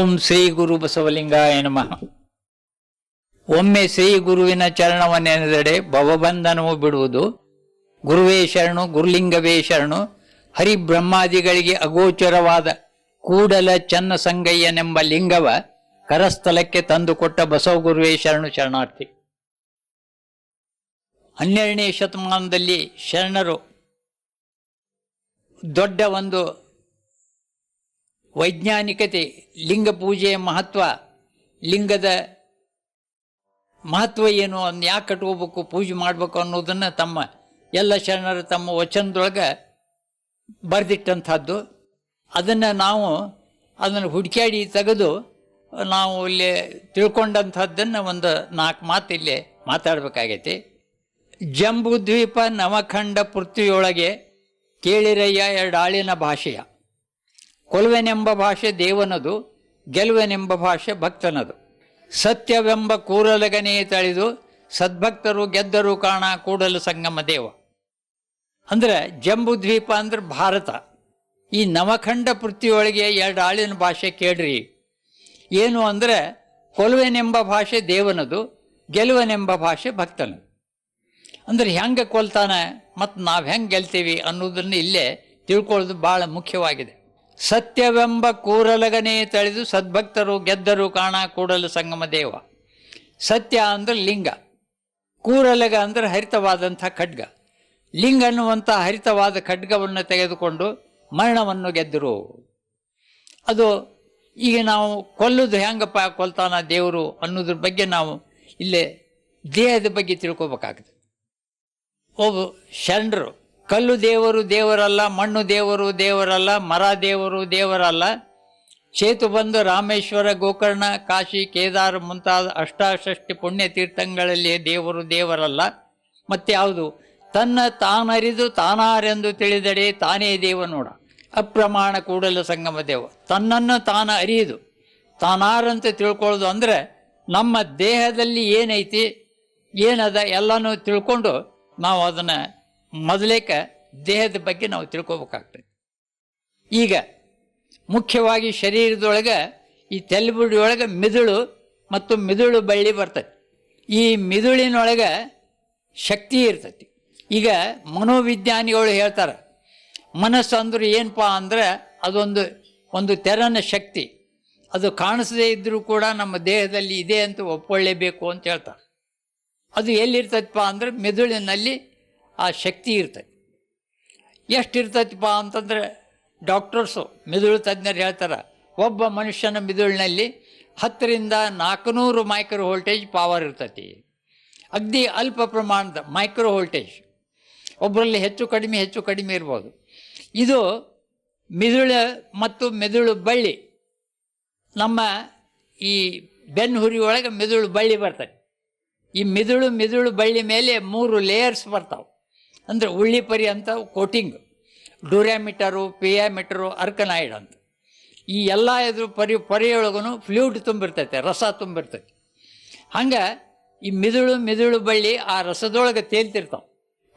ಓಂ ಶ್ರೀ ಗುರು ಬಸವಲಿಂಗಾಯ ನಮಃ. ಒಮ್ಮೆ ಶ್ರೀ ಗುರುವಿನ ಚರಣವನ್ನೆನೆದೆಡೆ ಭವಬಂಧನವು ಬಿಡುವುದು. ಗುರುವೇ ಶರಣು, ಗುರುಲಿಂಗವೇ ಶರಣು, ಹರಿಬ್ರಹ್ಮಾದಿಗಳಿಗೆ ಅಗೋಚರವಾದ ಕೂಡಲ ಚನ್ನ ಸಂಗಯ್ಯನೆಂಬ ಲಿಂಗವ ಕರಸ್ಥಲಕ್ಕೆ ತಂದುಕೊಟ್ಟ ಬಸವ ಗುರುವೇ ಶರಣು ಶರಣಾರ್ಥಿ. ಹನ್ನೆರಡನೇ ಶತಮಾನದಲ್ಲಿ ಶರಣರು ದೊಡ್ಡ ಒಂದು ವೈಜ್ಞಾನಿಕತೆ, ಲಿಂಗ ಪೂಜೆಯ ಮಹತ್ವ, ಲಿಂಗದ ಮಹತ್ವ ಏನು ಅದನ್ನ ಯಾಕೆ ಕಟ್ಕೋಬೇಕು, ಪೂಜೆ ಮಾಡಬೇಕು ಅನ್ನೋದನ್ನು ತಮ್ಮ ಎಲ್ಲ ಶರಣರು ತಮ್ಮ ವಚನದೊಳಗೆ ಬರೆದಿಟ್ಟಂಥದ್ದು. ಅದನ್ನು ನಾವು ಅದನ್ನು ಹುಡುಕಾಡಿ ತೆಗೆದು ನಾವು ಇಲ್ಲಿ ತಿಳ್ಕೊಂಡಂಥದ್ದನ್ನು ಒಂದು ನಾಲ್ಕು ಮಾತು ಇಲ್ಲಿ ಮಾತಾಡಬೇಕಾಗೈತಿ. ಜಂಬು ದ್ವೀಪ ನವಖಂಡ ಪೃಥ್ವಿಯೊಳಗೆ ಕೇಳಿರಯ್ಯ ಎರಡಾಳಿನ ಭಾಷೆಯ. ಕೊಲುವೆನೆಂಬ ಭಾಷೆ ದೇವನದು, ಗೆಲುವೆನೆಂಬ ಭಾಷೆ ಭಕ್ತನದು. ಸತ್ಯವೆಂಬ ಕೂರಲಗನೇ ತಳಿದು, ಸದ್ಭಕ್ತರು ಗೆದ್ದರು ಕಾಣ ಕೂಡಲು ಸಂಗಮ ದೇವ. ಅಂದ್ರೆ ಜಂಬು ದ್ವೀಪ ಅಂದ್ರೆ ಭಾರತ. ಈ ನವಖಂಡ ಪೃಥ್ವಿಯೊಳಗೆ ಎರಡು ಆಳಿನ ಭಾಷೆ ಕೇಳ್ರಿ. ಏನು ಅಂದ್ರೆ ಕೊಲುವೆನೆಂಬ ಭಾಷೆ ದೇವನದು, ಗೆಲುವನೆಂಬ ಭಾಷೆ ಭಕ್ತನದು. ಅಂದ್ರೆ ಹೆಂಗೆ ಕೊಲ್ತಾನೆ ಮತ್ತು ನಾವು ಹೆಂಗೆ ಗೆಲ್ತೀವಿ ಅನ್ನೋದನ್ನು ಇಲ್ಲೇ ತಿಳ್ಕೊಳ್ಳೋದು ಭಾಳ ಮುಖ್ಯವಾಗಿದೆ. ಸತ್ಯವೆಂಬ ಕೂರಲಗನೇ ತಳೆದು ಸದ್ಭಕ್ತರು ಗೆದ್ದರು ಕಾಣ ಕೂಡಲು ಸಂಗಮ ದೇವ. ಸತ್ಯ ಅಂದ್ರೆ ಲಿಂಗ. ಕೂರಲಗ ಅಂದ್ರೆ ಹರಿತವಾದಂಥ ಖಡ್ಗ. ಲಿಂಗ ಅನ್ನುವಂಥ ಹರಿತವಾದ ಖಡ್ಗವನ್ನು ತೆಗೆದುಕೊಂಡು ಮರಣವನ್ನು ಗೆದ್ದರು. ಅದು ಈಗ ನಾವು ಕೊಲ್ಲುದು ಹೆಂಗಪ್ಪ ಕೊಲ್ತಾನ ದೇವರು ಅನ್ನೋದ್ರ ಬಗ್ಗೆ ನಾವು ಇಲ್ಲೇ ದೇಹದ ಬಗ್ಗೆ ತಿಳ್ಕೊಬೇಕಾಗ್ತದೆ. ಒಬ್ಬ ಶರಣರು ಕಲ್ಲು ದೇವರು ದೇವರಲ್ಲ, ಮಣ್ಣು ದೇವರು ದೇವರಲ್ಲ, ಮರ ದೇವರು ದೇವರಲ್ಲ. ಸೇತು ಬಂದು ರಾಮೇಶ್ವರ, ಗೋಕರ್ಣ, ಕಾಶಿ, ಕೇದಾರ ಮುಂತಾದ ಅಷ್ಟಾಷಷ್ಟಿ ಪುಣ್ಯ ತೀರ್ಥಗಳಲ್ಲಿ ದೇವರು ದೇವರಲ್ಲ. ಮತ್ತೆ ಯಾವುದು? ತನ್ನ ತಾನರಿದು ತಾನಾರೆಂದು ತಿಳಿದಡೆ ತಾನೇ ದೇವ ನೋಡ ಅಪ್ರಮಾಣ ಕೂಡಲ ಸಂಗಮ ದೇವ. ತನ್ನನ್ನು ತಾನ ಅರಿಯುದು. ತಾನಾರಂತ ತಿಳ್ಕೊಳ್ಳೋದು ಅಂದರೆ ನಮ್ಮ ದೇಹದಲ್ಲಿ ಏನೈತಿ, ಏನದ ಎಲ್ಲನೂ ತಿಳ್ಕೊಂಡು ನಾವು ಅದನ್ನು ಮೊದಲೇಕ ದೇಹದ ಬಗ್ಗೆ ನಾವು ತಿಳ್ಕೊಬೇಕಾಗ್ತದೆ. ಈಗ ಮುಖ್ಯವಾಗಿ ಶರೀರದೊಳಗೆ ಈ ತೆಲ್ಬುಡಿಯೊಳಗೆ ಮಿದುಳು ಮತ್ತು ಮಿದುಳು ಬಳ್ಳಿ ಬರ್ತದೆ. ಈ ಮಿದುಳಿನೊಳಗೆ ಶಕ್ತಿ ಇರ್ತೈತಿ ಈಗ ಮನೋವಿಜ್ಞಾನಿಗಳು ಹೇಳ್ತಾರೆ, ಮನಸ್ಸು ಅಂದ್ರೆ ಏನಪ್ಪ ಅಂದ್ರೆ ಅದೊಂದು, ಒಂದು ತೆರನ ಶಕ್ತಿ. ಅದು ಕಾಣಿಸದೇ ಇದ್ದರೂ ಕೂಡ ನಮ್ಮ ದೇಹದಲ್ಲಿ ಇದೆ ಅಂತ ಒಪ್ಕೊಳ್ಳೇಬೇಕು ಅಂತ ಹೇಳ್ತಾರೆ. ಅದು ಎಲ್ಲಿರ್ತೈತಪ್ಪ ಅಂದ್ರೆ ಮೆದುಳಿನಲ್ಲಿ ಆ ಶಕ್ತಿ ಇರ್ತೈತಿ ಎಷ್ಟು ಅಂತಂದರೆ ಅಂತಂದ್ರೆ ಡಾಕ್ಟರ್ಸು ಮಿದುಳು ತಜ್ಞರು ಹೇಳ್ತಾರೆ, ಒಬ್ಬ ಮನುಷ್ಯನ ಮಿದುಳಿನಲ್ಲಿ ಹತ್ತರಿಂದ ನಾಲ್ಕುನೂರು ಮೈಕ್ರೋ ವೋಲ್ಟೇಜ್ ಪವರ್ ಇರ್ತೈತಿ. ಅಗ್ದಿ ಅಲ್ಪ ಪ್ರಮಾಣದ ಮೈಕ್ರೋ ವೋಲ್ಟೇಜ್ ಒಬ್ಬರಲ್ಲಿ ಹೆಚ್ಚು ಕಡಿಮೆ ಹೆಚ್ಚು ಕಡಿಮೆ ಇರ್ಬೋದು. ಇದು ಮಿದುಳು ಮತ್ತು ಮೆದುಳು ಬಳ್ಳಿ, ನಮ್ಮ ಈ ಬೆನ್ನುಹುರಿ ಒಳಗೆ ಮೆದುಳು ಬಳ್ಳಿ ಬರ್ತದೆ. ಈ ಮಿದುಳು ಮಿದುಳು ಬಳ್ಳಿ ಮೇಲೆ ಮೂರು ಲೇಯರ್ಸ್ ಬರ್ತಾವೆ. ಅಂದರೆ ಉಳ್ಳಿ ಪರಿ ಅಂತ ಕೋಟಿಂಗ್. ಡೂರ್ಯಾಮೀಟರು, ಪಿಯಾಮೀಟರು, ಅರ್ಕನಾಯ್ಡ್ ಅಂತ. ಈ ಎಲ್ಲ ಇದ್ರ ಪರಿ ಪರಿಯೊಳಗೂ ಫ್ಲೂಡ್ ತುಂಬಿರ್ತೈತೆ, ರಸ ತುಂಬಿರ್ತೈತೆ. ಹಂಗೆ ಈ ಮಿದುಳು ಮಿದುಳು ಬಳ್ಳಿ ಆ ರಸದೊಳಗೆ ತೇಲ್ತಿರ್ತಾವೆ.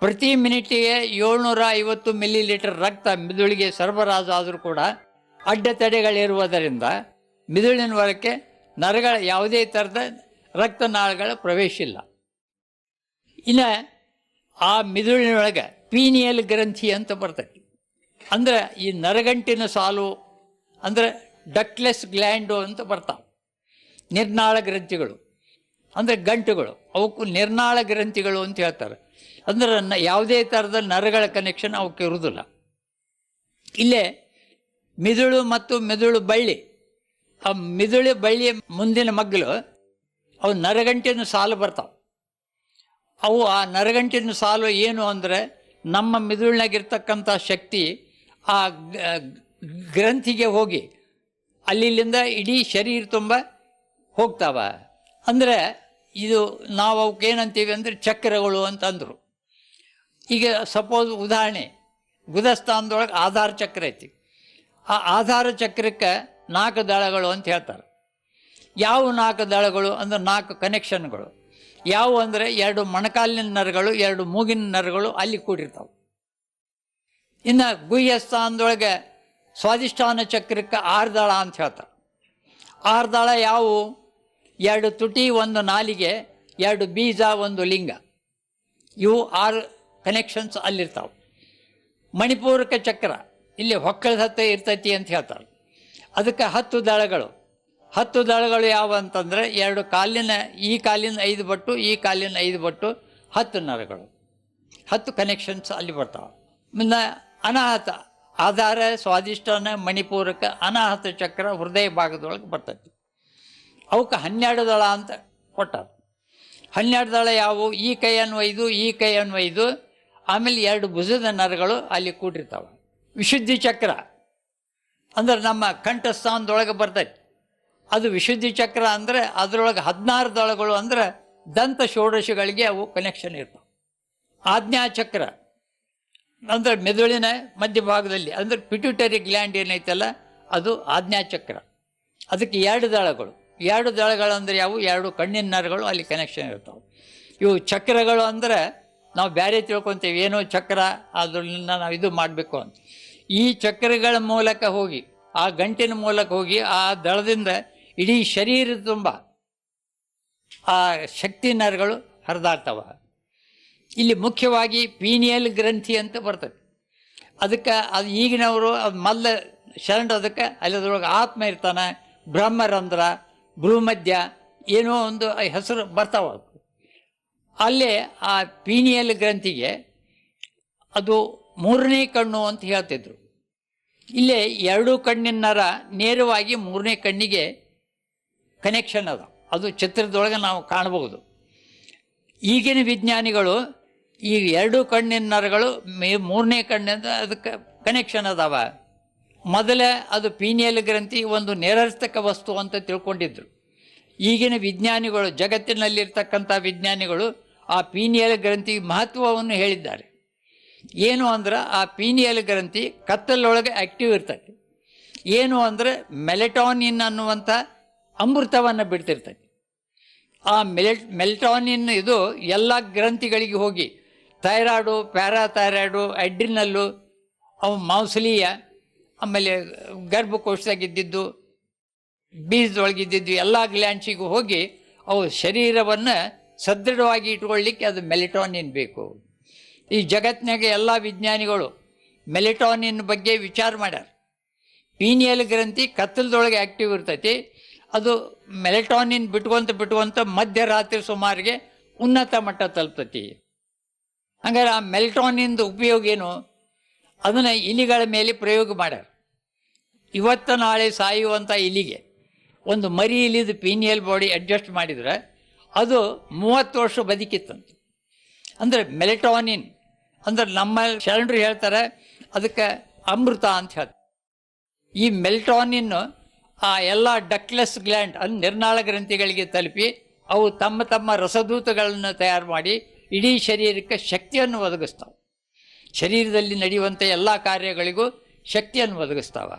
ಪ್ರತಿ ಮಿನಿಟಿಗೆ ಏಳ್ನೂರ ಐವತ್ತು ಮಿಲಿ ಲೀಟರ್ ರಕ್ತ ಮಿದುಳಿಗೆ ಸರಬರಾಜು ಆದರೂ ಕೂಡ ಅಡ್ಡತಡೆಗಳಿರುವುದರಿಂದ ಮಿದುಳಿನ ಹೊರಕ್ಕೆ ನರಗಳ ಯಾವುದೇ ಥರದ ರಕ್ತನಾಳಗಳ ಪ್ರವೇಶ ಇಲ್ಲ ಇನ್ನು ಆ ಮಿದುಳಿನೊಳಗೆ ಪೀನಿಯಲ್ ಗ್ರಂಥಿ ಅಂತ ಬರ್ತೈತಿ. ಅಂದ್ರೆ ಈ ನರಗಂಟಿನ ಸಾಲು, ಅಂದರೆ ಡಕ್ಲೆಸ್ ಗ್ಲ್ಯಾಂಡು ಅಂತ ಬರ್ತಾವೆ. ನಿರ್ನಾಳ ಗ್ರಂಥಿಗಳು, ಅಂದರೆ ಗಂಟುಗಳು, ಅವಕ್ಕೂ ನಿರ್ನಾಳ ಗ್ರಂಥಿಗಳು ಅಂತ ಹೇಳ್ತಾರೆ. ಅಂದ್ರೆ ಯಾವುದೇ ಥರದ ನರಗಳ ಕನೆಕ್ಷನ್ ಅವಕ್ಕೆ ಇರುವುದಿಲ್ಲ ಇಲ್ಲೇ ಮಿದುಳು ಮತ್ತು ಮಿದುಳು ಬಳ್ಳಿ, ಆ ಮಿದುಳು ಬಳ್ಳಿಯ ಮುಂದಿನ ಮಗ್ಗಲು ಅವು ನರಗಂಟಿನ ಸಾಲು ಬರ್ತಾವೆ. ಅವು ಆ ನರಗಂಟಿನ ಸಾಲು ಏನು ಅಂದರೆ ನಮ್ಮ ಮಿದುಳಿನಾಗಿರ್ತಕ್ಕಂಥ ಶಕ್ತಿ ಆ ಗ್ರಂಥಿಗೆ ಹೋಗಿ ಅಲ್ಲಿಂದ ಇಡೀ ಶರೀರ ತುಂಬ ಹೋಗ್ತಾವ. ಅಂದರೆ ಇದು ನಾವು ಅವಕ್ಕೆ ಏನಂತೀವಿ ಅಂದರೆ ಚಕ್ರಗಳು ಅಂತ ಅಂದರು ಈಗ ಸಪೋಸ್ ಉದಾಹರಣೆ ಗುದಸ್ಥಾನದೊಳಗೆ ಆಧಾರ ಚಕ್ರ ಐತಿ. ಆ ಆಧಾರ ಚಕ್ರಕ್ಕೆ ನಾಲ್ಕು ದಳಗಳು ಅಂತ ಹೇಳ್ತಾರೆ. ಯಾವ ನಾಲ್ಕು ದಳಗಳು ಅಂದ್ರೆ ನಾಲ್ಕು ಕನೆಕ್ಷನ್ಗಳು ಯಾವುವು ಅಂದರೆ ಎರಡು ಮೊಣಕಾಲಿನ ನರಗಳು, ಎರಡು ಮೂಗಿನ ನರಗಳು ಅಲ್ಲಿ ಕೂಡಿರ್ತಾವೆ. ಇನ್ನು ಗುಹ್ಯ ಸ್ಥಾನದೊಳಗೆ ಸ್ವಾದಿಷ್ಠಾನ ಚಕ್ರಕ್ಕೆ ಆರು ದಳ ಅಂತ ಹೇಳ್ತಾರೆ. ಆರು ಯಾವು? ಎರಡು ತುಟಿ, ಒಂದು ನಾಲಿಗೆ, ಎರಡು ಬೀಜ, ಒಂದು ಲಿಂಗ. ಇವು ಆರು ಕನೆಕ್ಷನ್ಸ್ ಅಲ್ಲಿರ್ತಾವೆ. ಮಣಿಪೂರಕ ಚಕ್ರ, ಇಲ್ಲಿ ಹೊಕ್ಕಳದ ಹತ್ತ ಇರ್ತೈತಿ ಅಂತ ಹೇಳ್ತಾರೆ. ಅದಕ್ಕೆ ಹತ್ತು ದಳಗಳು. ಹತ್ತು ದಳಗಳು ಯಾವ ಅಂತಂದರೆ ಎರಡು ಕಾಲಿನ, ಈ ಕಾಲಿನ ಐದು ಬಟ್ಟು, ಈ ಕಾಲಿನ ಐದು ಬಟ್ಟು, ಹತ್ತು ನರಗಳು. ಹತ್ತು ಕನೆಕ್ಷನ್ಸ್ ಅಲ್ಲಿ ಬರ್ತಾವೆ. ಇನ್ನು ಅನಾಹತ, ಆಧಾರ ಸ್ವಾದಿಷ್ಟನ ಮಣಿಪೂರಕ ಅನಾಹತ ಚಕ್ರ ಹೃದಯ ಭಾಗದೊಳಗೆ ಬರ್ತೈತಿ. ಅವಕ್ಕೆ ಹನ್ನೆರಡು ದಳ ಅಂತ ಕೊಟ್ಟಾರ. ಹನ್ನೆರಡು ದಳ ಯಾವುವು? ಈ ಕೈಯನ್ನು ಒಯ್ದು, ಈ ಕೈಯನ್ನು ಒಯ್ದು, ಆಮೇಲೆ ಎರಡು ಭುಜದ ನರಗಳು ಅಲ್ಲಿ ಕೂಡಿರ್ತಾವೆ. ವಿಶುದ್ಧಿ ಚಕ್ರ ಅಂದ್ರೆ ನಮ್ಮ ಕಂಠಸ್ಥಾನದೊಳಗೆ ಬರ್ತೈತಿ. ಅದು ವಿಶುದ್ಧಿ ಚಕ್ರ ಅಂದರೆ ಅದರೊಳಗೆ ಹದಿನಾರು ದಳಗಳು ಅಂದರೆ ದಂತ ಷೋಡಶಗಳಿಗೆ ಅವು ಕನೆಕ್ಷನ್ ಇರ್ತವೆ. ಆಜ್ಞಾ ಚಕ್ರ ಅಂದರೆ ಮೆದುಳಿನ ಮಧ್ಯಭಾಗದಲ್ಲಿ ಅಂದರೆ ಪಿಟ್ಯೂಟರಿ ಗ್ಲ್ಯಾಂಡ್ ಏನೈತಲ್ಲ, ಅದು ಆಜ್ಞಾ ಚಕ್ರ. ಅದಕ್ಕೆ ಎರಡು ದಳಗಳು. ಎರಡು ದಳಗಳು ಅಂದರೆ ಯಾವು? ಎರಡು ಕಣ್ಣಿನ ನರಗಳು ಅಲ್ಲಿ ಕನೆಕ್ಷನ್ ಇರ್ತವೆ. ಇವು ಚಕ್ರಗಳು ಅಂದರೆ ನಾವು ಬೇರೆ ತಿಳ್ಕೊತೀವಿ, ಏನೋ ಚಕ್ರ ಅದರಿಂದ ನಾವು ಇದು ಮಾಡಬೇಕು ಅಂತ. ಈ ಚಕ್ರಗಳ ಮೂಲಕ ಹೋಗಿ, ಆ ಗಂಟಿನ ಮೂಲಕ ಹೋಗಿ ಆ ದಳದಿಂದ ಇಡೀ ಶರೀರ ತುಂಬ ಆ ಶಕ್ತಿ ನರಗಳು ಹರಿದಾಡ್ತವ. ಇಲ್ಲಿ ಮುಖ್ಯವಾಗಿ ಪೀನಿಯಲ್ ಗ್ರಂಥಿ ಅಂತ ಬರ್ತದೆ. ಅದಕ್ಕೆ ಅದು ಈಗಿನವರು ಅದು ಮಲ್ಲ ಶರಣ್ ಅದಕ್ಕೆ ಅಲ್ಲದ್ರೊಳಗೆ ಆತ್ಮ ಇರ್ತಾನೆ, ಬ್ರಹ್ಮರಂಧ್ರ ಭೂಮಧ್ಯ ಏನೋ ಒಂದು ಹೆಸರು ಬರ್ತಾವ. ಅಲ್ಲೇ ಆ ಪೀನಿಯಲ್ ಗ್ರಂಥಿಗೆ ಅದು ಮೂರನೇ ಕಣ್ಣು ಅಂತ ಹೇಳ್ತಿದ್ರು. ಇಲ್ಲೇ ಎರಡು ಕಣ್ಣಿನ ನರ ನೇರವಾಗಿ ಮೂರನೇ ಕಣ್ಣಿಗೆ ಕನೆಕ್ಷನ್ ಅದ. ಅದು ಚಿತ್ರದೊಳಗೆ ನಾವು ಕಾಣಬಹುದು. ಈಗಿನ ವಿಜ್ಞಾನಿಗಳು ಈ ಎರಡು ಕಣ್ಣಿನ ನರಗಳು ಮೇ ಮೂರನೇ ಕಣ್ಣಿಂದ ಅದಕ್ಕೆ ಕನೆಕ್ಷನ್ ಅದಾವ. ಮೊದಲೇ ಅದು ಪೀನಿಯಲ್ ಗ್ರಂಥಿ ಒಂದು ನಿರರ್ಥಕ ವಸ್ತು ಅಂತ ತಿಳ್ಕೊಂಡಿದ್ರು. ಈಗಿನ ವಿಜ್ಞಾನಿಗಳು, ಜಗತ್ತಿನಲ್ಲಿರ್ತಕ್ಕಂಥ ವಿಜ್ಞಾನಿಗಳು ಆ ಪೀನಿಯಲ್ ಗ್ರಂಥಿ ಮಹತ್ವವನ್ನು ಹೇಳಿದ್ದಾರೆ. ಏನು ಅಂದ್ರೆ ಆ ಪೀನಿಯಲ್ ಗ್ರಂಥಿ ಕತ್ತಲೊಳಗೆ ಆ್ಯಕ್ಟಿವ್ ಇರ್ತೈತಿ ಏನು ಅಂದರೆ ಮೆಲೆಟಾನಿನ್ ಅನ್ನುವಂಥ ಅಮೃತವನ್ನು ಬಿಡ್ತಿರ್ತೈತಿ ಆ ಮೆಲ್ಟ್ ಮೆಲ್ಟಾನಿನ್ ಇದು ಎಲ್ಲ ಗ್ರಂಥಿಗಳಿಗೆ ಹೋಗಿ ಥೈರಾಯ್ಡು, ಪ್ಯಾರಾಥೈರಾಯ್ಡು, ಅಡ್ರಿನಲ್ಲು, ಅವು ಮಾಂಸಲೀಯ, ಆಮೇಲೆ ಗರ್ಭಕೋಶದಾಗಿದ್ದಿದ್ದು, ಬೀಜದೊಳಗಿದ್ದಿದ್ದು ಎಲ್ಲ ಗ್ಲ್ಯಾಂಡ್ಸಿಗೂ ಹೋಗಿ ಅವು ಶರೀರವನ್ನು ಸದೃಢವಾಗಿ ಇಟ್ಕೊಳ್ಳಿಕ್ಕೆ ಅದು ಮೆಲಿಟಾನಿನ್ ಬೇಕು. ಈ ಜಗತ್ತಿನಾಗೆ ಎಲ್ಲ ವಿಜ್ಞಾನಿಗಳು ಮೆಲಿಟಾನಿನ್ ಬಗ್ಗೆ ವಿಚಾರ ಮಾಡ್ಯಾರ. ಪೀನಿಯಲ್ ಗ್ರಂಥಿ ಕತ್ತಲದೊಳಗೆ ಆ್ಯಕ್ಟಿವ್ ಇರ್ತೈತಿ. ಅದು ಮೆಲೆಟಾನಿನ್ ಬಿಟ್ಕೊಂತ ಬಿಟ್ಕೊಂತ ಮಧ್ಯರಾತ್ರಿ ಸುಮಾರಿಗೆ ಉನ್ನತ ಮಟ್ಟ ತಲುಪ್ತತಿ. ಹಂಗಾರೆ ಆ ಮೆಲ್ಟಾನಿಂದ ಉಪಯೋಗ ಏನು? ಅದನ್ನು ಇಲಿಗಳ ಮೇಲೆ ಪ್ರಯೋಗ ಮಾಡ್ಯಾರ. ಇವತ್ತು ನಾಳೆ ಸಾಯುವಂಥ ಇಲಿಗೆ ಒಂದು ಮರಿ ಇಲಿದು ಪೀನಿಯಲ್ ಬಾಡಿ ಅಡ್ಜಸ್ಟ್ ಮಾಡಿದ್ರೆ ಅದು ಮೂವತ್ತು ವರ್ಷ ಬದುಕಿತ್ತಂತೆ. ಅಂದರೆ ಮೆಲೆಟಾನಿನ್, ಅಂದ್ರೆ ನಮ್ಮ ಶರಣರು ಹೇಳ್ತಾರೆ, ಅದಕ್ಕೆ ಅಮೃತ ಅಂತ ಹೇಳ್ತಾರೆ. ಈ ಮೆಲ್ಟಾನಿನ್ ಆ ಎಲ್ಲ ಡಕ್ಲೆಸ್ ಗ್ಲ್ಯಾಂಡ್ ಅಂದ್ರೆ ನಿರ್ನಾಳ ಗ್ರಂಥಿಗಳಿಗೆ ತಲುಪಿ ಅವು ತಮ್ಮ ತಮ್ಮ ರಸದೂತಗಳನ್ನು ತಯಾರು ಮಾಡಿ ಇಡೀ ಶರೀರಕ್ಕೆ ಶಕ್ತಿಯನ್ನು ಒದಗಿಸ್ತಾವೆ. ಶರೀರದಲ್ಲಿ ನಡೆಯುವಂಥ ಎಲ್ಲ ಕಾರ್ಯಗಳಿಗೂ ಶಕ್ತಿಯನ್ನು ಒದಗಿಸ್ತಾವ.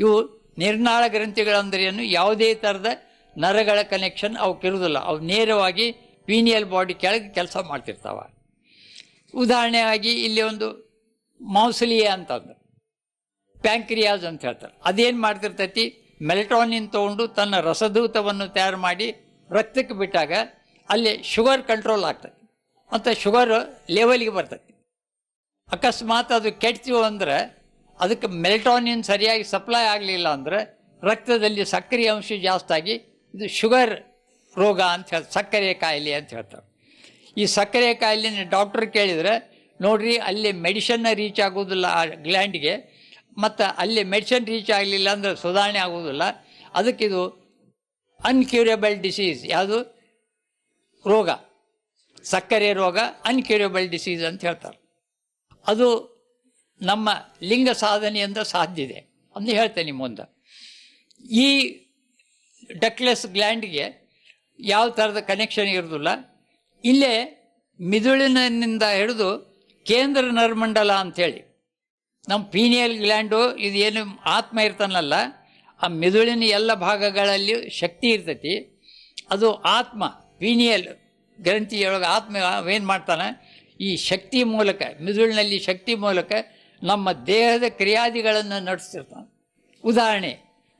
ಇವು ನಿರ್ನಾಳ ಗ್ರಂಥಿಗಳಂದ್ರೇನು ಯಾವುದೇ ಥರದ ನರಗಳ ಕನೆಕ್ಷನ್ ಅವಕ್ಕಿರುವುದಿಲ್ಲ ಅವು ನೇರವಾಗಿ ಪೀನಿಯಲ್ ಬಾಡಿ ಕೆಳಗೆ ಕೆಲಸ ಮಾಡ್ತಿರ್ತಾವ. ಉದಾಹರಣೆಯಾಗಿ ಇಲ್ಲಿ ಒಂದು ಮೌಸಲಿಯ ಅಂತಂದು ಪ್ಯಾಂಕ್ರಿಯಾಸ್ ಅಂತ ಹೇಳ್ತಾರೆ. ಅದೇನು ಮಾಡ್ತಿರ್ತೈತಿ? ಮೆಲೆಟ್ರಾನಿನ್ ತೊಗೊಂಡು ತನ್ನ ರಸದೂತವನ್ನು ತಯಾರು ಮಾಡಿ ರಕ್ತಕ್ಕೆ ಬಿಟ್ಟಾಗ ಅಲ್ಲಿ ಶುಗರ್ ಕಂಟ್ರೋಲ್ ಆಗ್ತೈತಿ. ಅಂತ ಶುಗರ್ ಲೆವೆಲ್ಗೆ ಬರ್ತೈತಿ. ಅಕಸ್ಮಾತ್ ಅದು ಕೆಡ್ತೀವಿ ಅಂದ್ರೆ ಅದಕ್ಕೆ ಮೆಲೆಟ್ರಾನಿನ್ ಸರಿಯಾಗಿ ಸಪ್ಲೈ ಆಗಲಿಲ್ಲ ಅಂದರೆ ರಕ್ತದಲ್ಲಿ ಸಕ್ಕರೆ ಅಂಶ ಜಾಸ್ತಿಯಾಗಿ ಇದು ಶುಗರ್ ರೋಗ ಅಂತ ಹೇಳಿ ಸಕ್ಕರೆ ಕಾಯಿಲೆ ಅಂತ ಹೇಳ್ತಾರೆ. ಈ ಸಕ್ಕರೆ ಕಾಯಿಲೆನ ಡಾಕ್ಟರ್ ಕೇಳಿದರೆ, ನೋಡ್ರಿ ಅಲ್ಲಿ ಮೆಡಿಷನ್ನ ರೀಚ್ ಆಗೋದಿಲ್ಲ ಆ ಗ್ಲ್ಯಾಂಡ್ಗೆ ಮತ್ತು ಅಲ್ಲಿ ಮೆಡಿಸಿನ್ ರೀಚ್ ಆಗಲಿಲ್ಲ ಅಂದರೆ ಸುಧಾರಣೆ ಆಗುವುದಿಲ್ಲ ಅದಕ್ಕಿದು ಅನ್ಕ್ಯೂರಬಲ್ ಡಿಸೀಸ್ ಯಾವುದು? ರೋಗ. ಸಕ್ಕರೆ ರೋಗ ಅನ್ಕ್ಯೂರಬಲ್ ಡಿಸೀಸ್ ಅಂತ ಹೇಳ್ತಾರೆ. ಅದು ನಮ್ಮ ಲಿಂಗ ಸಾಧನೆಯಿಂದ ಸಾಧ್ಯ ಇದೆ. ಅಂತ ಹೇಳ್ತೇನೆ ಮುಂದೆ. ಈ ಡಕ್ಲೆಸ್ ಗ್ಲ್ಯಾಂಡ್ಗೆ ಯಾವ ಥರದ ಕನೆಕ್ಷನ್ ಇರೋದಿಲ್ಲ. ಇಲ್ಲೇ ಮಿದುಳಿನಿಂದ ಹಿಡಿದು ಕೇಂದ್ರ ನರಮಂಡಲ ಅಂಥೇಳಿ. ನಮ್ಮ ಪೀನಿಯಲ್ ಗ್ಲ್ಯಾಂಡು ಇದು ಏನು ಆತ್ಮ ಇರ್ತಾನಲ್ಲ, ಆ ಮೆದುಳಿನ ಎಲ್ಲ ಭಾಗಗಳಲ್ಲಿ ಶಕ್ತಿ ಇರ್ತೈತಿ. ಅದು ಆತ್ಮ, ಪೀನಿಯಲ್ ಗ್ರಂಥಿಯೊಳಗೆ ಆತ್ಮ ಏನು ಮಾಡ್ತಾನೆ, ಈ ಶಕ್ತಿ ಮೂಲಕ, ಮಿದುಳಿನಲ್ಲಿ ಶಕ್ತಿ ಮೂಲಕ ನಮ್ಮ ದೇಹದ ಕ್ರಿಯಾದಿಗಳನ್ನು ನಡೆಸ್ತಿರ್ತಾನೆ. ಉದಾಹರಣೆ,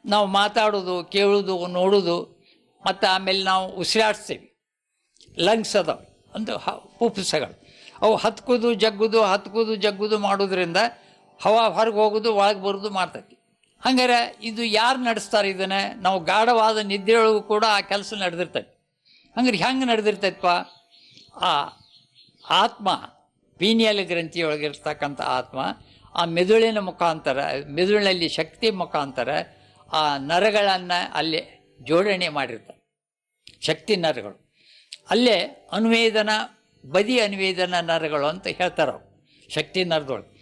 ನಾವು ಮಾತಾಡೋದು, ಕೇಳೋದು, ನೋಡೋದು, ಮತ್ತು ಆಮೇಲೆ ನಾವು ಉಸಿರಾಡಿಸ್ತೀವಿ. ಲಂಗ್ಸ್ ಅದಾವೆ ಅಂದು ಹ ಪುಪ್ಪುಸಗಳು ಅವು ಹತ್ಕೋದು, ಜಗ್ಗುದು ಹತ್ಕೋದು, ಜಗ್ಗುದು ಮಾಡೋದ್ರಿಂದ ಹವಾ ಹೊರಗೆ ಹೋಗೋದು, ಒಳಗೆ ಬರೋದು ಮಾಡ್ತೈತಿ. ಹಂಗಾರೆ ಇದು ಯಾರು ನಡೆಸ್ತಾರೆ ಇದನ್ನು? ನಾವು ಗಾಢವಾದ ನಿದ್ರೆಯೊಳಗೂ ಕೂಡ ಆ ಕೆಲಸ ನಡೆದಿರ್ತೈತಿ. ಹಂಗಾರೆ ಹೆಂಗೆ ನಡೆದಿರ್ತೈತಪ್ಪ? ಆ ಆತ್ಮ, ಪೀನಿಯಲ್ ಗ್ರಂಥಿಯೊಳಗಿರ್ತಕ್ಕಂಥ ಆತ್ಮ, ಆ ಮೆದುಳಿನ ಮುಖಾಂತರ, ಮೆದುಳಿನಲ್ಲಿ ಶಕ್ತಿ ಮುಖಾಂತರ ಆ ನರಗಳನ್ನು ಅಲ್ಲಿ ಜೋಡಣೆ ಮಾಡಿರ್ತಾರೆ. ಶಕ್ತಿ ನರಗಳು. ಅಲ್ಲೇ ಅನ್ವೇದನ, ಬದಿ ಅನ್ವೇದನ ನರಗಳು ಅಂತ ಹೇಳ್ತಾರೆ ಶಕ್ತಿ ನರದೊಳಗೆ.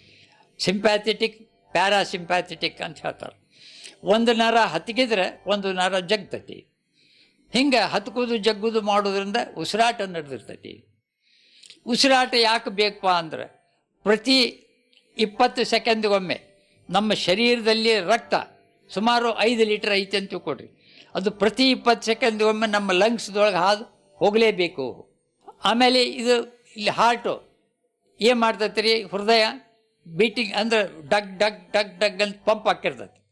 ಸಿಂಪ್ಯಾಥೆಟಿಕ್ ಪ್ಯಾರಾಸಿಂಪ್ಯಾಥೆಟಿಕ್ ಅಂತ ಹೇಳ್ತಾರೆ. ಒಂದು ನರ ಹತ್ತಿಗಿದ್ರೆ ಒಂದು ನರ ಜಗ್ತತಿ. ಹಿಂಗೆ ಹತ್ಕೋದು ಜಗ್ಗುದು ಮಾಡೋದ್ರಿಂದ ಉಸಿರಾಟ ನಡೆದಿರ್ತತಿ. ಉಸಿರಾಟ ಯಾಕೆ ಬೇಕಪ್ಪ ಅಂದ್ರೆ ಪ್ರತಿ ಇಪ್ಪತ್ತು ಸೆಕೆಂಡ್ಗೊಮ್ಮೆ ನಮ್ಮ ಶರೀರದಲ್ಲಿ ರಕ್ತ ಸುಮಾರು ಐದು ಲೀಟ್ರ್ ಐತೆ ಅಂತ ತಿಳ್ಕೊಡ್ರಿ ಅದು ಪ್ರತಿ ಇಪ್ಪತ್ತು ಸೆಕೆಂಡ್ಗೊಮ್ಮೆ ನಮ್ಮ ಲಂಗ್ಸ್ದೊಳಗೆ ಹಾದು ಹೋಗಲೇಬೇಕು. ಆಮೇಲೆ ಇದು ಇಲ್ಲಿ ಹಾರ್ಟು ಏನು ಮಾಡ್ತೈತೆ ಹೃದಯ ಬೀಟಿಂಗ್ ಅಂದ್ರೆ ಡಗ್ ಡಗ್ ಡಗ್ ಡಗ್ ಅಂತ ಪಂಪ್ ಹಾಕಿರ್ತೈತಿ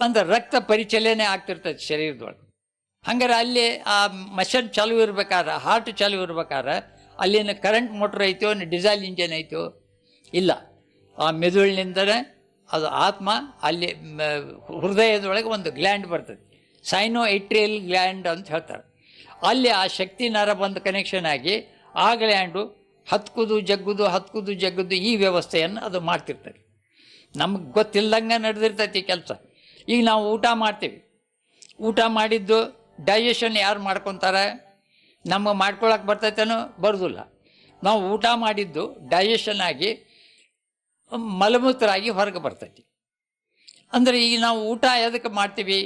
ಅಂದ್ರೆ ರಕ್ತ ಪರಿಚಲನೆ ಆಗ್ತಿರ್ತೈತಿ ಶರೀರದೊಳಗೆ. ಹಂಗಾರೆ ಅಲ್ಲಿ ಆ ಮಷನ್ ಚಾಲು ಇರ್ಬೇಕಾದ್ರೆ ಹಾರ್ಟ್ ಚಾಲು ಇರ್ಬೇಕಾದ್ರೆ, ಅಲ್ಲಿನ ಕರೆಂಟ್ ಮೋಟ್ರ್ ಐತೋ ಡಿಸೈಲ್ ಇಂಜನ್ ಐತೋ, ಇಲ್ಲ. ಆ ಮೆದುಳಿನಿಂದನೇ ಅದು ಆತ್ಮ ಅಲ್ಲಿ ಹೃದಯದೊಳಗೆ ಒಂದು ಗ್ಲ್ಯಾಂಡ್ ಬರ್ತದೆ. ಸೈನೋ ಎಟ್ರಿಯಲ್ ಗ್ಲ್ಯಾಂಡ್ ಅಂತ ಹೇಳ್ತಾರೆ. ಅಲ್ಲಿ ಆ ಶಕ್ತಿ ನರ ಬಂದು ಕನೆಕ್ಷನ್ ಆಗಿ ಆ ಗ್ಲ್ಯಾಂಡು ಹತ್ಕುದು ಜಗ್ಗುದು ಹತ್ಕುದು ಜಗ್ಗುದು ಈ ವ್ಯವಸ್ಥೆಯನ್ನು ಅದು ಮಾಡ್ತಿರ್ತಾರೆ ನಮಗೆ ಗೊತ್ತಿಲ್ಲದಂಗೆ ನಡೆದಿರ್ತೈತಿ ಕೆಲಸ. ಈಗ ನಾವು ಊಟ ಮಾಡ್ತೀವಿ. ಊಟ ಮಾಡಿದ್ದು ಡೈಜೆಷನ್ ಯಾರು ಮಾಡ್ಕೊತಾರೆ? ನಮಗೆ ಮಾಡ್ಕೊಳಕ್ಕೆ ಬರ್ತೈತೇನೋ ಬರೋದಿಲ್ಲ. ನಾವು ಊಟ ಮಾಡಿದ್ದು ಡೈಜೆಷನ್ ಆಗಿ ಮಲಮೂತ್ರ ಆಗಿ ಹೊರಗೆ ಬರ್ತೈತಿ. ಅಂದರೆ ಈಗ ನಾವು ಊಟ ಎದಕ್ಕೆ ಮಾಡ್ತೀವಿ?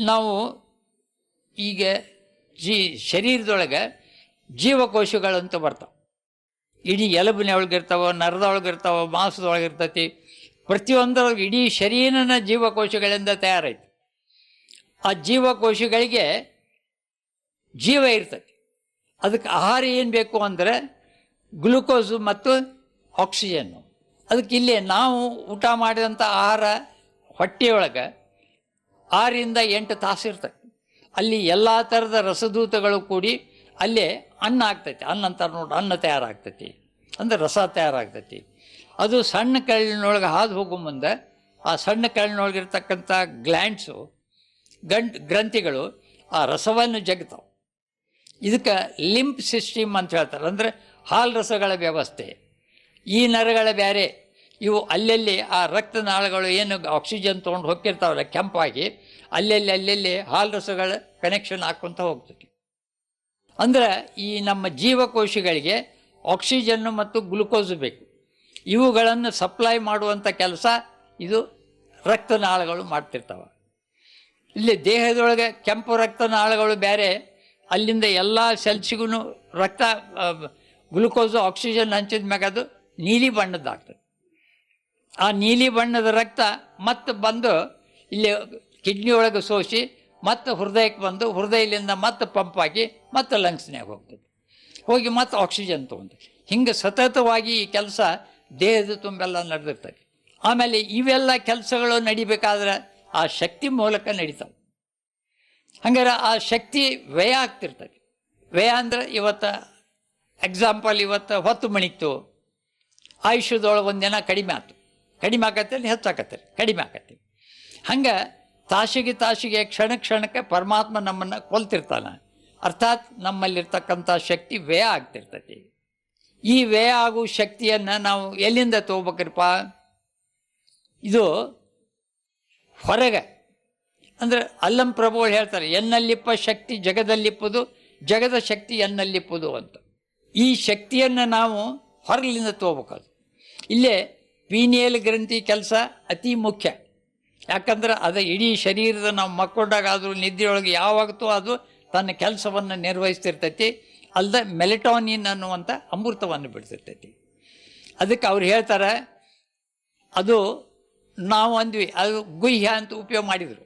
ನಾವು ಈಗ ಜೀ ಶರೀರದೊಳಗೆ ಜೀವಕೋಶಗಳಂತೂ ಬರ್ತಾವೆ. ಇಡೀ ಎಲುಬಿನ ಒಳಗಿರ್ತಾವ ನರದೊಳಗಿರ್ತಾವ ಮಾಂಸದೊಳಗಿರ್ತೈತಿ ಪ್ರತಿಯೊಂದರೊಳಗೆ ಇಡೀ ಶರೀರನ ಜೀವಕೋಶಗಳಿಂದ ತಯಾರೈತಿ ಆ ಜೀವಕೋಶಗಳಿಗೆ ಜೀವ ಇರ್ತತಿ ಅದಕ್ಕೆ ಆಹಾರ ಏನು ಬೇಕು ಅಂದರೆ ಗ್ಲುಕೋಸು ಮತ್ತು ಆಕ್ಸಿಜನ್ನು. ಅದಕ್ಕೆ ಇಲ್ಲಿ ನಾವು ಊಟ ಮಾಡಿದಂಥ ಆಹಾರ ಹೊಟ್ಟೆಯೊಳಗೆ ಆರರಿಂದ ಎಂಟು ತಾಸು ಇರ್ತದೆ. ಅಲ್ಲಿ ಎಲ್ಲ ಥರದ ರಸದೂತಗಳು ಕೂಡಿ ಅಲ್ಲೇ ಅನ್ನ ಆಗ್ತೈತಿ, ಅನ್ನ ಅಂತಾರೆ ನೋಡಿ, ಅನ್ನ ತಯಾರಾಗ್ತೈತಿ. ಅಂದ್ರೆ ರಸ ತಯಾರಾಗ್ತೈತಿ. ಅದು ಸಣ್ಣ ಕಳ್ಳಿನೊಳಗೆ ಹಾದು ಹೋಗೋ ಮುಂದೆ ಆ ಸಣ್ಣ ಕಳ್ಳಿನೊಳಗಿರ್ತಕ್ಕಂಥ ಗ್ಲ್ಯಾಂಡ್ಸು ಗಂಟ್ ಗ್ರಂಥಿಗಳು ಆ ರಸವನ್ನು ಜಗ್ತಾವೆ. ಇದಕ್ಕೆ ಲಿಂಪ್ ಸಿಸ್ಟಮ್ ಅಂತ ಹೇಳ್ತಾರೆ. ಅಂದರೆ ಹಾಲು ರಸಗಳ ವ್ಯವಸ್ಥೆ. ಈ ನರಗಳ ಬೇರೆ ಇವು ಅಲ್ಲಲ್ಲಿ ಆ ರಕ್ತನಾಳಗಳು ಏನು ಆಕ್ಸಿಜನ್ ತೊಗೊಂಡು ಹೋಗ್ತಿರ್ತಾವಲ್ಲ ಕೆಂಪಾಗಿ, ಅಲ್ಲಲ್ಲಿ ಅಲ್ಲಲ್ಲಿ ಹಾಲು ರಸಗಳ ಕನೆಕ್ಷನ್ ಹಾಕ್ಕೊತ ಹೋಗ್ತದೆ ಅಂದ್ರೆ ಈ ನಮ್ಮ ಜೀವಕೋಶಗಳಿಗೆ ಆಕ್ಸಿಜನ್ನು ಮತ್ತು ಗ್ಲುಕೋಸ್ ಬೇಕು. ಇವುಗಳನ್ನು ಸಪ್ಲೈ ಮಾಡುವಂಥ ಕೆಲಸ ಇದು ರಕ್ತನಾಳಗಳು ಮಾಡ್ತಿರ್ತಾವೆ. ಇಲ್ಲಿ ದೇಹದೊಳಗೆ ಕೆಂಪು ರಕ್ತನಾಳಗಳು ಬೇರೆ, ಅಲ್ಲಿಂದ ಎಲ್ಲ ಸೆಲ್ಸಿಗೂ ರಕ್ತ ಗ್ಲುಕೋಸು, ಆಕ್ಸಿಜನ್ ಹಂಚಿದ ಮ್ಯಾಗ ಅದು ನೀಲಿ ಬಣ್ಣದ್ದಾಗ್ತದೆ. ಆ ನೀಲಿ ಬಣ್ಣದ ರಕ್ತ ಮತ್ತೆ ಬಂದು ಇಲ್ಲಿ ಕಿಡ್ನಿ ಒಳಗೆ ಸೋಸಿ ಮತ್ತೆ ಹೃದಯಕ್ಕೆ ಬಂದು ಹೃದಯದಿಂದ ಮತ್ತೆ ಪಂಪ್ ಆಗಿ ಮತ್ತೆ ಲಂಗ್ಸ್ನಾಗ ಹೋಗ್ತದೆ. ಹೋಗಿ ಮತ್ತೆ ಆಕ್ಸಿಜನ್ ತೊಗೊಂಡು ಹಿಂಗೆ ಸತತವಾಗಿ ಈ ಕೆಲಸ ದೇಹದ ತುಂಬೆಲ್ಲ ನಡೆದಿರ್ತದೆ. ಆಮೇಲೆ ಇವೆಲ್ಲ ಕೆಲಸಗಳು ನಡಿಬೇಕಾದ್ರೆ ಆ ಶಕ್ತಿ ಮೂಲಕ ನಡೀತಾವೆ. ಹಂಗಾರೆ ಆ ಶಕ್ತಿ ವ್ಯಯ ಆಗ್ತಿರ್ತದೆ. ವ್ಯಯ ಅಂದರೆ ಇವತ್ತು ಎಕ್ಸಾಂಪಲ್ ಇವತ್ತು ಹೊತ್ತು ಮಣಿತ್ತು. ಆಯುಷ್ಯದೊಳಗೆ ಒಂದಿನ ಕಡಿಮೆ ಆಯ್ತು ಕಡಿಮೆ ಆಕತ್ತೆ ಹೆಚ್ಚಾಕತ್ತೆ ಕಡಿಮೆ ಆಕತ್ತೆ ಹಂಗೆ ತಾಸಿಗೆ ತಾಸಿಗೆ ಕ್ಷಣ ಕ್ಷಣಕ್ಕೆ ಪರಮಾತ್ಮ ನಮ್ಮನ್ನು ಕೊಲ್ತಿರ್ತಾನೆ. ಅರ್ಥಾತ್ ನಮ್ಮಲ್ಲಿರ್ತಕ್ಕಂಥ ಶಕ್ತಿ ವ್ಯಯ ಆಗ್ತಿರ್ತೈತಿ. ಈ ವ್ಯಯ ಆಗೋ ಶಕ್ತಿಯನ್ನು ನಾವು ಎಲ್ಲಿಂದ ತಗೋಬೇಕ್ರಪ್ಪ? ಇದು ಹೊರಗೆ. ಅಂದರೆ ಅಲ್ಲಂ ಪ್ರಭುಗಳು ಹೇಳ್ತಾರೆ, ಎನ್ನಲ್ಲಿಪ್ಪ ಶಕ್ತಿ ಜಗದಲ್ಲಿಪ್ಪುದು, ಜಗದ ಶಕ್ತಿ ಎನ್ನಲ್ಲಿಪ್ಪುದು ಅಂತ. ಈ ಶಕ್ತಿಯನ್ನು ನಾವು ಹೊರಗಿನಿಂದ ತಗೋಬೇಕು ಇಲ್ಲೇ ಪೀನಿಯಲ್ ಗ್ರಂಥಿ ಕೆಲಸ ಅತಿ ಮುಖ್ಯ. ಯಾಕಂದ್ರೆ ಅದು ಇಡೀ ಶರೀರದ ನಾವು ಮಕ್ಕೊಂಡಾಗ ಆದರೂ ನಿದ್ದೆಯೊಳಗೆ ಯಾವಾಗತ್ತೂ ಅದು ತನ್ನ ಕೆಲಸವನ್ನು ನಿರ್ವಹಿಸ್ತಿರ್ತೈತಿ, ಅಲ್ಲದೆ ಮೆಲಿಟಾನಿನ್ ಅನ್ನುವಂಥ ಅಮೃತವನ್ನು ಬಿಡ್ತಿರ್ತೈತಿ. ಅದಕ್ಕೆ ಅವ್ರು ಹೇಳ್ತಾರೆ, ಅದು ನಾವು ಅಂದ್ವಿ, ಅದು ಗುಹ್ಯ ಅಂತ ಉಪಯೋಗ ಮಾಡಿದರು.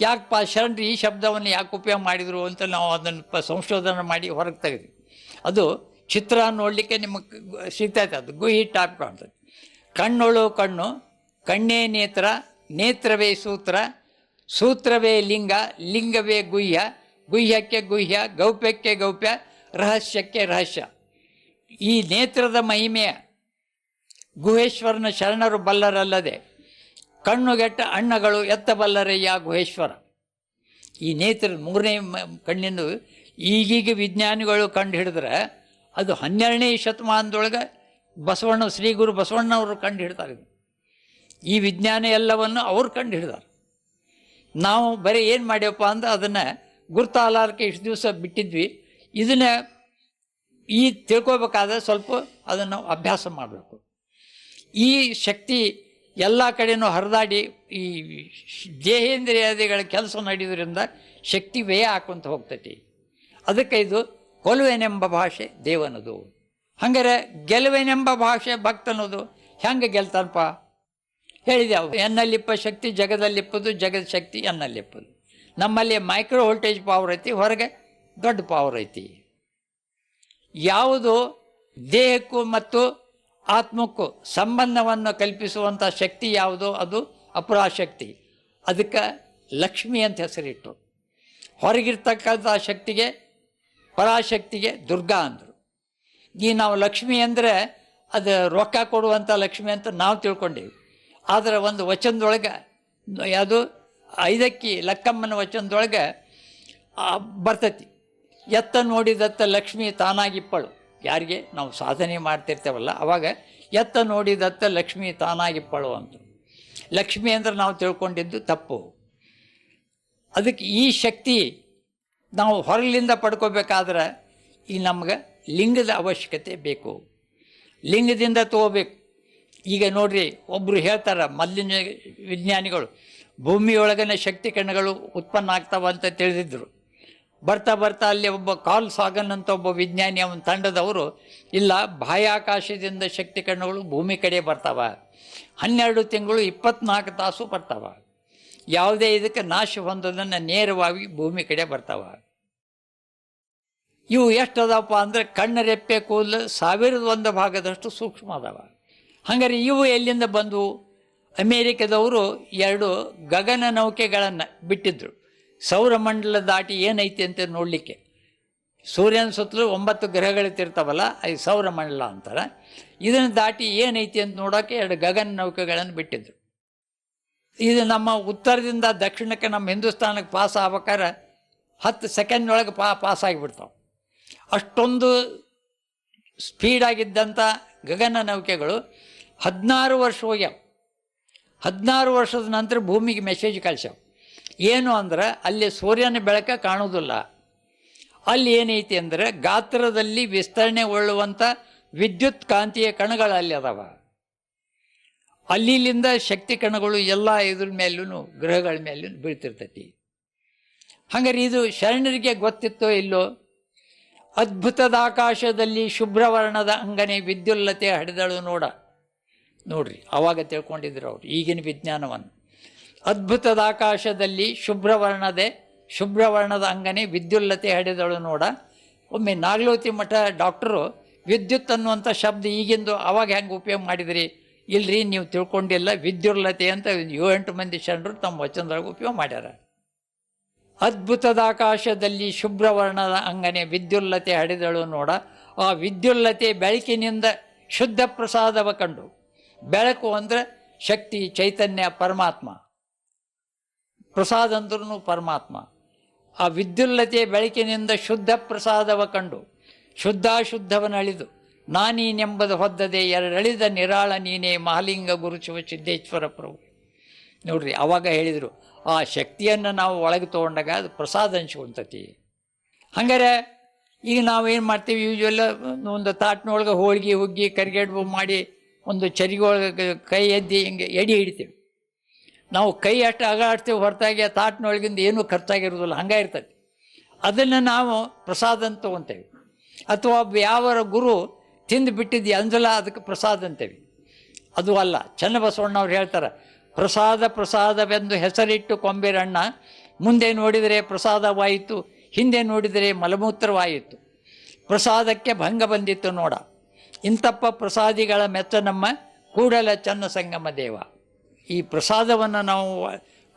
ಯಾಕಪ್ಪ, ಶರಣರು ಈ ಶಬ್ದವನ್ನು ಯಾಕೆ ಉಪಯೋಗ ಮಾಡಿದರು ಅಂತ ನಾವು ಅದನ್ನು ಸಂಶೋಧನೆ ಮಾಡಿ ಹೊರಗೆ ತೆಗೆದ್ವಿ. ಅದು ಚಿತ್ರ ನೋಡಲಿಕ್ಕೆ ನಿಮಗೆ ಸಿಗ್ತೈತೆ, ಅದು ಗುಹಿ ಟಾಪ್ ಕಾಣ್ತದೆ ಕಣ್ಣೊಳು ಕಣ್ಣು, ಕಣ್ಣೇ ನೇತ್ರ ನೇತ್ರವೇ ಸೂತ್ರ, ಸೂತ್ರವೇ ಲಿಂಗ, ಲಿಂಗವೇ ಗುಹ್ಯ, ಗುಹ್ಯಕ್ಕೆ ಗುಹ್ಯ, ಗೌಪ್ಯಕ್ಕೆ ಗೌಪ್ಯ, ರಹಸ್ಯಕ್ಕೆ ರಹಸ್ಯ ಈ ನೇತ್ರದ ಮಹಿಮೆಯ ಗುಹೇಶ್ವರನ ಶರಣರು ಬಲ್ಲರಲ್ಲದೆ, ಕಣ್ಣುಗೆಟ್ಟ ಅಣ್ಣಗಳು ಎತ್ತಬಲ್ಲರಯ್ಯ ಗುಹೇಶ್ವರ ಈ ನೇತ್ರ ಮೂರನೇ ಕಣ್ಣಿಂದು ಈಗೀಗ ವಿಜ್ಞಾನಿಗಳು ಕಂಡು ಹಿಡಿದ್ರೆ ಅದು ಹನ್ನೆರಡನೇ ಶತಮಾನದೊಳಗೆ ಬಸವಣ್ಣ ಶ್ರೀ ಗುರು ಬಸವಣ್ಣವರು ಕಂಡು ಹಿಡ್ತಾರೆ. ಈ ವಿಜ್ಞಾನ ಎಲ್ಲವನ್ನು ಅವ್ರು ಕಂಡು ಹಿಡಿದಾರೆ ನಾವು ಬರೀ ಏನು ಮಾಡ್ಯಪ್ಪ ಅಂದ್ರೆ ಅದನ್ನು ಗುರ್ತಾಲಾರಕ್ಕೆ ಇಷ್ಟು ದಿವಸ ಬಿಟ್ಟಿದ್ವಿ. ಇದನ್ನು ಈ ತಿಳ್ಕೊಬೇಕಾದ್ರೆ ಸ್ವಲ್ಪ ಅದನ್ನು ಅಭ್ಯಾಸ ಮಾಡಬೇಕು. ಈ ಶಕ್ತಿ ಎಲ್ಲ ಕಡೆಯೂ ಹರಿದಾಡಿ ಈ ದೇಹೇಂದ್ರಿಯಾದಿಗಳ ಕೆಲಸ ನಡೆಯೋದ್ರಿಂದ ಶಕ್ತಿ ವ್ಯಯ ಹಾಕೊಂತ ಹೋಗ್ತೈತಿ. ಅದಕ್ಕೆ ಇದು ಕೊಲುವೆನೆಂಬ ಭಾಷೆ ದೇವನದು. ಹಂಗಾರೆ ಗೆಲುವೆನೆಂಬ ಭಾಷೆ ಭಕ್ತನದು ಹೆಂಗೆ ಗೆಲ್ತಾನಪ್ಪ? ಹೇಳಿದೆವು, ಎನ್ನಲ್ಲಿಪ್ಪ ಶಕ್ತಿ, ಜಗದಲ್ಲಿಪ್ಪದು, ಜಗದ ಶಕ್ತಿ ಎನ್ನಲ್ಲಿಪ್ಪದು. ನಮ್ಮಲ್ಲಿ ಮೈಕ್ರೋ ವೋಲ್ಟೇಜ್ ಪವರ್ ಐತಿ, ಹೊರಗೆ ದೊಡ್ಡ ಪವರ್ ಐತಿ. ಯಾವುದು ದೇಹಕ್ಕೂ ಮತ್ತು ಆತ್ಮಕ್ಕೂ ಸಂಬಂಧವನ್ನು ಕಲ್ಪಿಸುವಂಥ ಶಕ್ತಿ ಯಾವುದೋ? ಅದು ಅಪರಾಶಕ್ತಿ. ಅದಕ್ಕೆ ಲಕ್ಷ್ಮಿ ಅಂತ ಹೆಸರಿಟ್ಟರು ಹೊರಗಿರ್ತಕ್ಕಂಥ ಶಕ್ತಿಗೆ ಪರಾಶಕ್ತಿಗೆ ದುರ್ಗಾ ಅಂದರು. ಈ ನಾವು ಲಕ್ಷ್ಮಿ ಅಂದರೆ ಅದು ರೊಕ್ಕ ಕೊಡುವಂಥ ಲಕ್ಷ್ಮಿ ಅಂತ ನಾವು ತಿಳ್ಕೊಂಡೇವಿ. ಆದರೆ ಒಂದು ವಚನದೊಳಗೆ, ಯಾವುದು? ಐದಕ್ಕಿ ಲಕ್ಕಮ್ಮನ ವಚನದೊಳಗೆ ಬರ್ತತಿ. ಎತ್ತ ನೋಡಿದತ್ತ ಲಕ್ಷ್ಮಿ ತಾನಾಗಿಪ್ಪಳು. ಯಾರಿಗೆ? ನಾವು ಸಾಧನೆ ಮಾಡ್ತಿರ್ತೇವಲ್ಲ, ಅವಾಗ ಎತ್ತ ನೋಡಿದತ್ತ ಲಕ್ಷ್ಮಿ ತಾನಾಗಿಪ್ಪಳು ಅಂತ ಲಕ್ಷ್ಮಿ ಅಂದ್ರೆ ನಾವು ತಿಳ್ಕೊಂಡಿದ್ದು ತಪ್ಪು. ಅದಕ್ಕೆ ಈ ಶಕ್ತಿ ನಾವು ಹೊರಲಿಂದ ಪಡ್ಕೋಬೇಕಾದ್ರೆ ಈ ನಮ್ಗೆ ಲಿಂಗದ ಅವಶ್ಯಕತೆ ಬೇಕು. ಲಿಂಗದಿಂದ ತಗೋಬೇಕು. ಈಗ ನೋಡ್ರಿ ಒಬ್ಬರು ಹೇಳ್ತಾರೆ ಮೊದಲಿನ ವಿಜ್ಞಾನಿಗಳು, ಭೂಮಿಯೊಳಗಿನ ಶಕ್ತಿ ಕಣಗಳು ಉತ್ಪನ್ನ ಆಗ್ತಾವ ಅಂತ ತಿಳಿದಿದ್ರು. ಬರ್ತಾ ಬರ್ತಾ ಅಲ್ಲಿ ಒಬ್ಬ ಕಾಲ್ ಸಾಗನ್ ಅಂತ ಒಬ್ಬ ವಿಜ್ಞಾನಿ, ಅವನ ತಂಡದವರು, ಇಲ್ಲ, ಬಾಹ್ಯಾಕಾಶದಿಂದ ಶಕ್ತಿ ಕಣಗಳು ಭೂಮಿ ಕಡೆ ಬರ್ತಾವ. ಹನ್ನೆರಡು ತಿಂಗಳು ಇಪ್ಪತ್ನಾಲ್ಕು ತಾಸು ಬರ್ತಾವ. ಯಾವುದೇ ಇದಕ್ಕೆ ನಾಶ ಹೊಂದೋದನ್ನು ನೇರವಾಗಿ ಭೂಮಿ ಕಡೆ ಬರ್ತಾವ. ಇವು ಎಷ್ಟು ಅದಾವಪ್ಪ ಅಂದರೆ ಕಣ್ಣು ರೆಪ್ಪೆ ಕೂದಲು ಸಾವಿರದ ಒಂದು ಭಾಗದಷ್ಟು ಸೂಕ್ಷ್ಮ ಅದಾವ ಹಂಗಾರೆ ಇವು ಎಲ್ಲಿಂದ ಬಂದವು? ಅಮೇರಿಕದವರು ಎರಡು ಗಗನ ನೌಕೆಗಳನ್ನು ಬಿಟ್ಟಿದ್ರು. ಸೌರಮಂಡಲ ದಾಟಿ ಏನೈತಿ ಅಂತ ನೋಡಲಿಕ್ಕೆ. ಸೂರ್ಯನ ಸುತ್ತಲೂ ಒಂಬತ್ತು ಗ್ರಹಗಳಿರ್ತಾವಲ್ಲ ಅದು ಸೌರಮಂಡಲ ಅಂತಾರೆ. ಇದನ್ನು ದಾಟಿ ಏನೈತಿ ಅಂತ ನೋಡೋಕ್ಕೆ ಎರಡು ಗಗನ ನೌಕೆಗಳನ್ನು ಬಿಟ್ಟಿದ್ರು. ಇದು ನಮ್ಮ ಉತ್ತರದಿಂದ ದಕ್ಷಿಣಕ್ಕೆ ನಮ್ಮ ಹಿಂದೂಸ್ತಾನಕ್ಕೆ ಪಾಸ್ ಆಗ್ಬೇಕಾದ್ರೆ ಹತ್ತು ಸೆಕೆಂಡ್ ಒಳಗೆ ಪಾ, ಪಾಸ್ ಆಗಿಬಿಡ್ತಾವೆ. ಅಷ್ಟೊಂದು ಸ್ಪೀಡಾಗಿದ್ದಂಥ ಗಗನ ನೌಕೆಗಳು ಹದಿನಾರು ವರ್ಷ ಹೋಗ್ಯಾವ. ಹದಿನಾರು ವರ್ಷದ ನಂತರ ಭೂಮಿಗೆ ಮೆಸೇಜ್ ಕಳ್ಸ್ಯಾವ. ಏನು ಅಂದ್ರೆ, ಅಲ್ಲಿ ಸೂರ್ಯನ ಬೆಳಕ ಕಾಣೋದಿಲ್ಲ ಅಲ್ಲಿ ಏನೈತಿ ಅಂದರೆ, ಗಾತ್ರದಲ್ಲಿ ವಿಸ್ತರಣೆಗೊಳ್ಳುವಂಥ ವಿದ್ಯುತ್ ಕಾಂತೀಯ ಕಣಗಳು ಅಲ್ಲಿ ಅದಾವ. ಅಲ್ಲಿಲಿಂದ ಶಕ್ತಿ ಕಣಗಳು ಎಲ್ಲ ಇದ್ರ ಮೇಲೂ ಗ್ರಹಗಳ ಮೇಲೂ ಬೀಳ್ತಿರ್ತೈತಿ. ಹಂಗಾರೆ ಇದು ಶರಣರಿಗೆ ಗೊತ್ತಿತ್ತೋ ಇಲ್ಲೋ? ಅದ್ಭುತದ ಆಕಾಶದಲ್ಲಿ ಶುಭ್ರವರ್ಣದ ಅಂಗನೆ ವಿದ್ಯುಲ್ಲತೆ ಹಡಿದಳು ನೋಡ. ನೋಡ್ರಿ, ಅವಾಗ ತಿಳ್ಕೊಂಡಿದ್ರು ಅವ್ರು, ಈಗಿನ ವಿಜ್ಞಾನವನ್ನು. ಅದ್ಭುತದ ಆಕಾಶದಲ್ಲಿ ಶುಭ್ರವರ್ಣದೆ, ಶುಭ್ರವರ್ಣದ ಅಂಗನೆ ವಿದ್ಯುಲ್ಲತೆ ಹಡೆದಳು ನೋಡ. ಒಮ್ಮೆ ನಾಗಲೋತಿ ಮಠ ಡಾಕ್ಟರು, ವಿದ್ಯುತ್ ಅನ್ನುವಂಥ ಶಬ್ದ ಈಗಿಂದು ಅವಾಗ ಹೆಂಗೆ ಉಪಯೋಗ ಮಾಡಿದ್ರಿ? ಇಲ್ರಿ, ನೀವು ತಿಳ್ಕೊಂಡಿಲ್ಲ, ವಿದ್ಯುಲ್ಲತೆ ಅಂತ ಏಳೆಂಟು ಮಂದಿ ಶರಣರು ತಮ್ಮ ವಚನದೊಳಗೆ ಉಪಯೋಗ ಮಾಡ್ಯಾರ. ಅದ್ಭುತದ ಆಕಾಶದಲ್ಲಿ ಶುಭ್ರವರ್ಣದ ಅಂಗನೆ ವಿದ್ಯುಲ್ಲತೆ ಹಡಿದಳು ನೋಡ. ಆ ವಿದ್ಯುಲ್ಲತೆ ಬೆಳಕಿನಿಂದ ಶುದ್ಧ ಪ್ರಸಾದವ ಕಂಡು. ಬೆಳಕು ಅಂದರೆ ಶಕ್ತಿ, ಚೈತನ್ಯ, ಪರಮಾತ್ಮ. ಪ್ರಸಾದ ಅಂದ್ರೂ ಪರಮಾತ್ಮ. ಆ ವಿದ್ಯುಲ್ಲತೆ ಬೆಳಕಿನಿಂದ ಶುದ್ಧ ಪ್ರಸಾದವ ಕಂಡು, ಶುದ್ಧಾಶುದ್ಧವನಳಿದು, ನಾನೀನೆಂಬುದು ಹೊದ್ದದೆ ಎರಡಳಿದ ನಿರಾಳ ನೀನೇ ಮಹಾಲಿಂಗ ಗುರು ಶಿವ ಸಿದ್ದೇಶ್ವರ ಪ್ರಭು. ನೋಡ್ರಿ, ಅವಾಗ ಹೇಳಿದರು, ಆ ಶಕ್ತಿಯನ್ನು ನಾವು ಒಳಗೆ ತೊಗೊಂಡಾಗ ಅದು ಪ್ರಸಾದ ಅನ್ಸ್ಕೊಂತತಿ. ಹಂಗಾರೆ, ಈಗ ನಾವು ಏನು ಮಾಡ್ತೀವಿ ಯೂಶ್ವಲ್ ಒಂದು ತಾಟ್ನೊಳಗೆ ಹೋಳಿಗೆ, ಹುಗ್ಗಿ, ಕರಿಗೆಡ್ಬು ಮಾಡಿ ಒಂದು ಚರಿಗೋಳ ಒಳಗೆ ಕೈ ಎದ್ದಿ ಹಿಂಗೆ ಎಡಿ ಹಿಡಿತೀವಿ. ನಾವು ಕೈ ಅಷ್ಟು ಅಗಾಡ್ತೀವಿ, ಹೊರತಾಗಿ ಆ ತಾಟ್ನೊಳಗಿಂದ ಏನೂ ಖರ್ಚಾಗಿರೋದಿಲ್ಲ ಹಂಗೆ ಇರ್ತದೆ. ಅದನ್ನು ನಾವು ಪ್ರಸಾದ ಅಂತ ತೊಗೊತೇವೆ. ಅಥವಾ ಒಬ್ಬ ಯಾವರ ಗುರು ತಿಂದು ಬಿಟ್ಟಿದ್ದು ಅಂಜಲ ಅದಕ್ಕೆ ಪ್ರಸಾದ ಅಂತೇವೆ. ಅದು ಅಲ್ಲ, ಚನ್ನಬಸವಣ್ಣವ್ರು ಹೇಳ್ತಾರೆ, ಪ್ರಸಾದ, ಪ್ರಸಾದವೆಂದು ಹೆಸರಿಟ್ಟು ಕೊಂಬಿರಣ್ಣ, ಮುಂದೆ ನೋಡಿದರೆ ಪ್ರಸಾದವಾಯಿತು, ಹಿಂದೆ ನೋಡಿದರೆ ಮಲಮೂತ್ರವಾಯಿತು. ಪ್ರಸಾದಕ್ಕೆ ಭಂಗ ಬಂದಿತ್ತು ನೋಡ ಇಂತಪ್ಪ ಪ್ರಸಾದಿಗಳ ಮೆತ್ತ ನಮ್ಮ ಕೂಡಲ ಚನ್ನ ಸಂಗಮ ದೇವ. ಈ ಪ್ರಸಾದವನ್ನು ನಾವು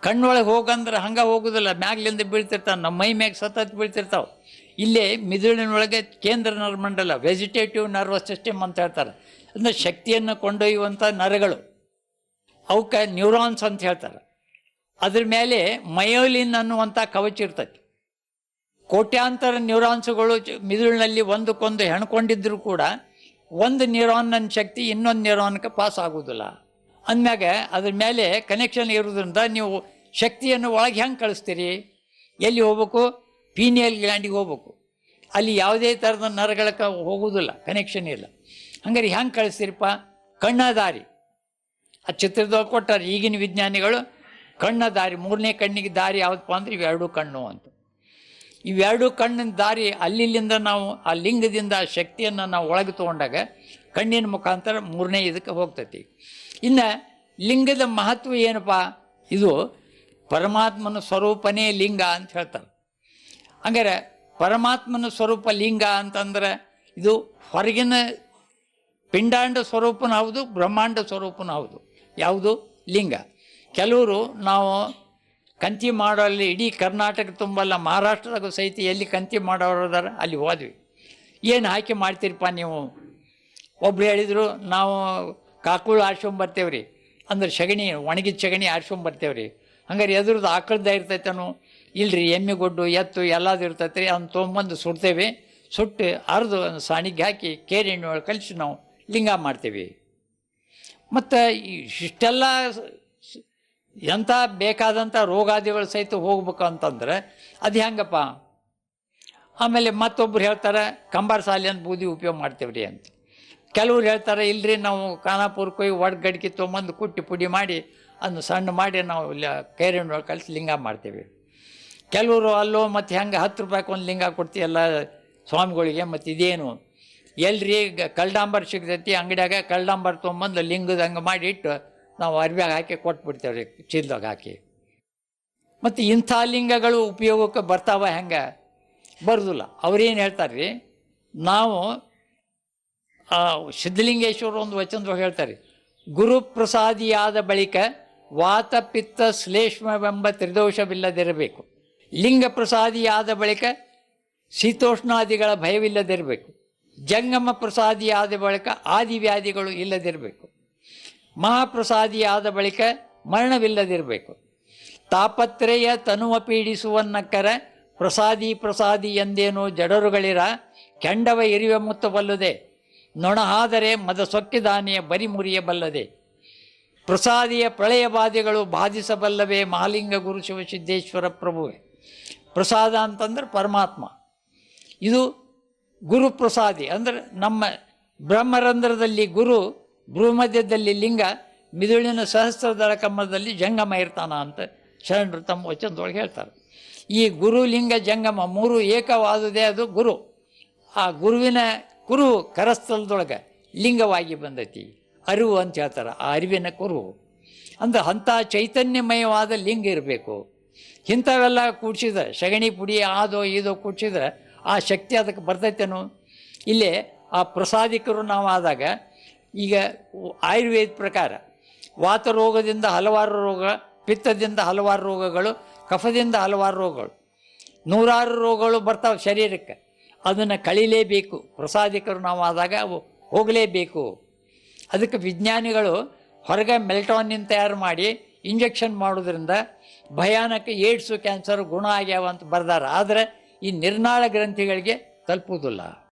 ಕಣ್ಣೊಳಗೆ ಹೋಗಂದ್ರೆ ಹಂಗೆ ಹೋಗೋದಿಲ್ಲ, ಮ್ಯಾಗ್ಲಿಂದ ಬೀಳ್ತಿರ್ತಾವೆ, ನಮ್ಮ ಮೈ ಮ್ಯಾಗ ಸತತ್ ಬೀಳ್ತಿರ್ತಾವೆ. ಇಲ್ಲೇ ಮಿದುಳಿನೊಳಗೆ ಕೇಂದ್ರ ನರಮಂಡಲ ವೆಜಿಟೇಟಿವ್ ನರ್ವಸ್ ಸಿಸ್ಟಮ್ ಅಂತ ಹೇಳ್ತಾರೆ. ಅಂದರೆ ಶಕ್ತಿಯನ್ನು ಕೊಂಡೊಯ್ಯುವಂಥ ನರಗಳು. ಅವಕ್ಕೆ ನ್ಯೂರಾನ್ಸ್ ಅಂತ ಹೇಳ್ತಾರೆ. ಅದ್ರ ಮೇಲೆ ಮಯೋಲಿನ್ ಅನ್ನುವಂಥ ಕವಚ ಇರ್ತೈತಿ. ಕೋಟ್ಯಾಂತರ ನ್ಯೂರಾನ್ಸ್ಗಳು ಮಿದುಳಿನಲ್ಲಿ ಒಂದಕ್ಕೊಂದು ಹೆಣ್ಕೊಂಡಿದ್ದರೂ ಕೂಡ ಒಂದು ನ್ಯೂರಾನ್ನ ಶಕ್ತಿ ಇನ್ನೊಂದು ನ್ಯೂರಾನ್ಗೆ ಪಾಸ್ ಆಗೋದಿಲ್ಲ. ಅಂದಮ್ಯಾಗ ಅದ್ರ ಮೇಲೆ ಕನೆಕ್ಷನ್ ಇರೋದ್ರಿಂದ ನೀವು ಶಕ್ತಿಯನ್ನು ಒಳಗೆ ಹೆಂಗೆ ಕಳಿಸ್ತೀರಿ? ಎಲ್ಲಿ ಹೋಗ್ಬೇಕು? ಪೀನಿಯಲ್ ಗ್ಲ್ಯಾಂಡಿಗೆ ಹೋಗ್ಬೇಕು. ಅಲ್ಲಿ ಯಾವುದೇ ಥರದ ನರಗಳಕ್ಕೆ ಹೋಗೋದಿಲ್ಲ ಕನೆಕ್ಷನ್ ಇಲ್ಲ. ಹಂಗಾರೆ ಹೆಂಗೆ ಕಳಿಸ್ತೀರಪ್ಪ? ಕಣ್ಣ ದಾರಿ. ಆ ಚಿತ್ರದೊಳಗೆ ಕೊಟ್ಟಾರೆ ಈಗಿನ ವಿಜ್ಞಾನಿಗಳು ಕಣ್ಣ ದಾರಿ, ಮೂರನೇ ಕಣ್ಣಿಗೆ ದಾರಿ ಯಾವುದಪ್ಪ ಅಂದ್ರೆ ಇವೆರಡೂ ಕಣ್ಣು ಅಂತ. ಇವೆರಡು ಕಣ್ಣಿನ ದಾರಿ ಅಲ್ಲಿಲ್ಲಿಂದ ನಾವು ಆ ಲಿಂಗದಿಂದ ಆ ಶಕ್ತಿಯನ್ನು ನಾವು ಒಳಗೆ ತೊಗೊಂಡಾಗ ಕಣ್ಣಿನ ಮುಖಾಂತರ ಮೂರನೇ ಇದಕ್ಕೆ ಹೋಗ್ತೈತಿ. ಇನ್ನು ಲಿಂಗದ ಮಹತ್ವ ಏನಪ್ಪ? ಇದು ಪರಮಾತ್ಮನ ಸ್ವರೂಪನೇ ಲಿಂಗ ಅಂತ ಹೇಳ್ತಾರೆ. ಹಂಗಾರೆ ಪರಮಾತ್ಮನ ಸ್ವರೂಪ ಲಿಂಗ ಅಂತಂದ್ರೆ ಇದು ಹೊರಗಿನ ಪಿಂಡಾಂಡ ಸ್ವರೂಪನೂ ಹೌದು, ಬ್ರಹ್ಮಾಂಡ ಸ್ವರೂಪನೂ ಹೌದು. ಯಾವುದು? ಲಿಂಗ. ಕೆಲವರು ನಾವು ಕಂತಿ ಮಾಡೋಲ್ಲಿ ಇಡೀ ಕರ್ನಾಟಕ ತುಂಬಲ್ಲ ಮಹಾರಾಷ್ಟ್ರದಾಗ ಸಹಿತ ಎಲ್ಲಿ ಕಂತಿ ಮಾಡೋರು ಅದಾರ, ಅಲ್ಲಿ ಹೋದ್ವಿ. ಏನು ಆಯ್ಕೆ ಮಾಡ್ತೀರಿಪ್ಪ ನೀವು? ಒಬ್ರು ಹೇಳಿದರು, ನಾವು ಕಾಕುಳು ಆರ್ಸ್ಕೊಂಬರ್ತೇವೆ ರೀ ಅಂದ್ರೆ ಸಗಣಿ, ಒಣಗಿದ ಸಗಣಿ ಆರ್ಸ್ಕೊಂಬರ್ತೇವೆ ರೀ ಹಂಗಾರೆ ಎದ್ರದ್ದು ಆಕಳದ ಇರ್ತೈತನು? ಇಲ್ರಿ, ಎಮ್ಮೆ ಗೊಡ್ಡು, ಎತ್ತು ಎಲ್ಲದು ಇರ್ತೈತೆ ರೀ ಅವ್ನು ತೊಗೊಂಬಂದು ಸುಡ್ತೇವೆ. ಸುಟ್ಟು ಅರ್ದು ಸಾಣಿಗೆ ಹಾಕಿ ಕೇರಿ ಎಣ್ಣೆ ಒಳಗೆ ಕಲಿಸಿ ನಾವು ಲಿಂಗ ಮಾಡ್ತೇವೆ. ಮತ್ತು ಇಷ್ಟೆಲ್ಲ ಎಂಥ ಬೇಕಾದಂಥ ರೋಗಾದಿಗಳು ಸಹಿತ ಹೋಗ್ಬೇಕು ಅಂತಂದ್ರೆ ಅದು ಹೆಂಗಪ್ಪ? ಆಮೇಲೆ ಮತ್ತೊಬ್ರು ಹೇಳ್ತಾರೆ, ಕಂಬಾರ ಸಾಲಿ ಅಂತ ಬೂದಿ ಉಪಯೋಗ ಮಾಡ್ತೇವೆ ರೀ ಅಂತ. ಕೆಲವ್ರು ಹೇಳ್ತಾರೆ, ಇಲ್ರಿ ನಾವು ಖಾನಾಪುರಕ್ಕೆ ಹೋಗಿ ಒಡ್ ತೊಗೊಂಬಂದು ಕುಟ್ಟಿ ಪುಡಿ ಮಾಡಿ ಅದನ್ನು ಸಣ್ಣ ಮಾಡಿ ನಾವು ಕೈರಣ್ಣೊಳಗೆ ಕಲಿಸಿ ಲಿಂಗ ಮಾಡ್ತೇವೆ ಕೆಲವರು ಅಲ್ಲೋ ಮತ್ತು ಹೆಂಗೆ ಹತ್ತು ರೂಪಾಯಿಗೆ ಒಂದು ಲಿಂಗ ಕೊಡ್ತೀವಿ ಎಲ್ಲ ಸ್ವಾಮಿಗಳಿಗೆ, ಮತ್ತು ಇದೇನು? ಎಲ್ರಿ ಕಲ್ಡಾಂಬರ್ ಸಿಗ್ತೈತಿ, ಅಂಗಡಿಯಾಗ ಕಲ್ಡಾಂಬರ್ ತೊಗೊಂಬಂದು ಲಿಂಗದಂಗೆ ಮಾಡಿ ಇಟ್ಟು ನಾವು ಅರ್ಬ್ಯಾಗ ಹಾಕಿ ಕೊಟ್ಬಿಡ್ತೇವೆ ರೀ ಚೀಲದಾಗ ಹಾಕಿ. ಮತ್ತು ಇಂಥ ಲಿಂಗಗಳು ಉಪಯೋಗಕ್ಕೆ ಬರ್ತಾವ ಹೆಂಗೆ? ಬರೋದಿಲ್ಲ. ಅವ್ರೇನು ಹೇಳ್ತಾರೆ ರೀ ನಾವು ಸಿದ್ಧಲಿಂಗೇಶ್ವರ ಒಂದು ವಚನದೊಳಗೆ ಹೇಳ್ತಾರೆ ಗುರುಪ್ರಸಾದಿಯಾದ ಬಳಿಕ ವಾತ ಪಿತ್ತ ಶ್ಲೇಷ್ಮವೆಂಬ ತ್ರಿದೋಷವಿಲ್ಲದಿರಬೇಕು. ಲಿಂಗ ಪ್ರಸಾದಿಯಾದ ಬಳಿಕ ಶೀತೋಷ್ಣಾದಿಗಳ ಭಯವಿಲ್ಲದಿರಬೇಕು. ಜಂಗಮ ಪ್ರಸಾದಿಯಾದ ಬಳಿಕ ಆದಿವ್ಯಾಧಿಗಳು ಇಲ್ಲದಿರಬೇಕು. ಮಹಾಪ್ರಸಾದಿಯಾದ ಬಳಿಕ ಮರಣವಿಲ್ಲದಿರಬೇಕು. ತಾಪತ್ರೆಯ ತನುವ ಪೀಡಿಸುವನ್ನಕ್ಕರ ಪ್ರಸಾದಿ ಪ್ರಸಾದಿ ಎಂದೇನೋ ಜಡರುಗಳಿರ ಕೆಂಡವ ಇರಿವೆ ಮುತ್ತಬಲ್ಲದೆ ನೊಣಹಾದರೆ ಮದ ಸೊಕ್ಕಿದಾನಿಯ ಬರಿ ಮುರಿಯಬಲ್ಲದೆ ಪ್ರಸಾದಿಯ ಪ್ರಳಯ ಬಾಧೆಗಳು ಬಾಧಿಸಬಲ್ಲವೇ ಮಹಾಲಿಂಗ ಗುರು ಶಿವಸಿದ್ದೇಶ್ವರ ಪ್ರಭುವೆ. ಪ್ರಸಾದ ಅಂತಂದ್ರೆ ಪರಮಾತ್ಮ. ಇದು ಗುರು ಪ್ರಸಾದಿ ಅಂದ್ರೆ ನಮ್ಮ ಬ್ರಹ್ಮರಂಧ್ರದಲ್ಲಿ ಗುರು ಭ್ರೂಮಧ್ಯದಲ್ಲಿ ಲಿಂಗ, ಮಿದುಳಿನ ಸಹಸ್ರದಳ ಕಮ್ಮದಲ್ಲಿ ಜಂಗಮ ಇರ್ತಾನ ಅಂತ ಶರಣರು ತಮ್ಮ ವಚನದೊಳಗೆ ಹೇಳ್ತಾರೆ. ಈ ಗುರು, ಲಿಂಗ, ಜಂಗಮ ಮೂರು ಏಕವಾದುದೇ ಅದು ಗುರು. ಆ ಗುರುವಿನ ಕುರು ಕರಸ್ಥಲದೊಳಗೆ ಲಿಂಗವಾಗಿ ಬಂದೈತಿ. ಅರಿವು ಅಂತ ಹೇಳ್ತಾರೆ, ಆ ಅರಿವಿನ ಕುರು. ಅಂದ್ರೆ ಅಂಥ ಚೈತನ್ಯಮಯವಾದ ಲಿಂಗ ಇರಬೇಕು. ಇಂಥವೆಲ್ಲ ಕೂಡ್ಸಿದ್ರೆ, ಸಗಣಿ ಪುಡಿ, ಆದೋ ಇದೋ ಕೂಡ್ಸಿದ್ರೆ ಆ ಶಕ್ತಿ ಅದಕ್ಕೆ ಬರ್ತೈತೇನು. ಇಲ್ಲೇ ಆ ಪ್ರಸಾದಿಕರು ನಾವು ಆದಾಗ ಈಗ ಆಯುರ್ವೇದ ಪ್ರಕಾರ ವಾತ ರೋಗದಿಂದ ಹಲವಾರು ರೋಗ, ಪಿತ್ತದಿಂದ ಹಲವಾರು ರೋಗಗಳು, ಕಫದಿಂದ ಹಲವಾರು ರೋಗಗಳು. ನೂರಾರು ರೋಗಗಳು ಬರ್ತಾವೆ ಶರೀರಕ್ಕೆ. ಅದನ್ನು ಕಳಿಲೇಬೇಕು. ಪ್ರಸಾದಿಕರು ನಾವು ಆದಾಗ ಅವು ಹೋಗಲೇಬೇಕು. ಅದಕ್ಕೆ ವಿಜ್ಞಾನಿಗಳು ಹೊರಗೆ ಮೆಲ್ಟಾನಿನ್ ತಯಾರು ಮಾಡಿ ಇಂಜೆಕ್ಷನ್ ಮಾಡೋದ್ರಿಂದ ಭಯಾನಕ ಏಡ್ಸು ಕ್ಯಾನ್ಸರ್ ಗುಣ ಆಗ್ಯಾವ ಅಂತ ಬರ್ದಾರ. ಆದರೆ ಈ ನಿರ್ನಾಳ ಗ್ರಂಥಿಗಳಿಗೆ ತಲುಪುವುದಿಲ್ಲ.